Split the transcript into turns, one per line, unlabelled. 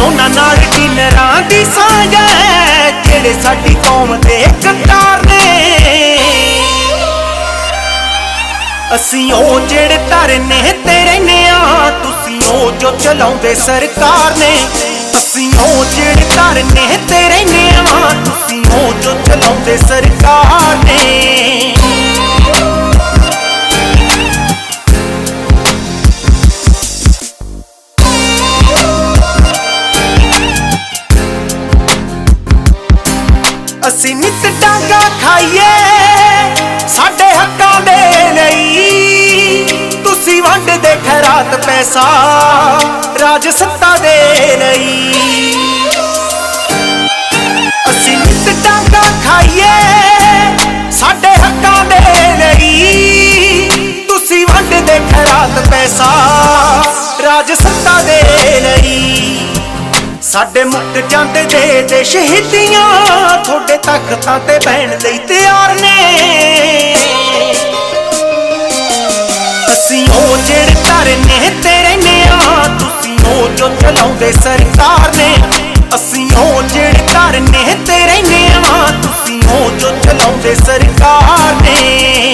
ਉਹਨਾਂ ਨਾਲ ਡਿਨਰਾਂ ਦੀ ਸਾਂਝ ਹੈ, ਜਿਹੜੇ ਸਾਡੀ ਕੌਮ ਦੇ ਕਰਤਾਰ ਨੇ। ਅਸੀਂ ਉਹ ਜਿਹੜੇ ਧਰਨੇ ਤੇ ਰਹਿੰਦੇ ਆ, ਤੁਸੀਂ ਉਹ ਜੋ ਚਲਾਉਂਦੇ ਸਰਕਾਰ ਨੇ। ਅਸੀਂ ਉਹ ਜਿਹੜੇ ਧਰਨੇ ਤੇ ਰਹਿੰਦੇ ਆ, ਤੁਸੀਂ ਉਹ ਜੋ ਚਲਾਉਂਦੇ ਸਰਕਾਰ ਨੇ। ਅਸੀਂ ਨਿਤ ਡਾਂਗਾ ਖਾਈਏ, ਸਾਡੇ ਹੱਕਾਂ ਦੇ ਲਈ। ਤੁਸੀਂ ਵੰਡਦੇ ਖੈਰਾਤ ਪੈਸਾ, ਰਾਜ ਸੱਤਾ ਦੇ ਲਈ। ਅਸੀਂ ਨਿਤ ਡਾਂਗਾ ਖਾਈਏ, ਸਾਡੇ ਹੱਕਾਂ ਦੇ ਲਈ। ਤੁਸੀਂ ਵੰਡਦੇ ਖੈਰਾਤ ਪੈਸਾ, ਰਾਜ ਸੱਤਾ ਦੇ ਲਈ। ਸਾਡੇ ਮੁੱਕ ਜਾਂਦੇ ਦੇ ਦੇ ਸ਼ਹੀਦੀਆਂ ਤੁਹਾਡੇ ਤਖਤਾਂ ਤੇ ਬਹਿਣ ਲਈ ਤਿਆਰ ਨੇ। ਅਸੀਂ ਉਹ ਜਿਹੜੇ ਘਰ ਨੇ, ਤੇਰੇ ਨੇ ਆ ਤੁਸੀਂ ਉਹ ਜੋ ਚਲਾਉਂਦੇ ਸਰਕਾਰ ਨੇ। ਅਸੀਂ ਉਹ ਜਿਹੜੇ ਘਰ ਨੇ, ਤੇਰੇ ਨੇ ਆ ਤੁਸੀਂ ਉਹ ਜੋ ਚਲਾਉਂਦੇ ਸਰਕਾਰ ਨੇ।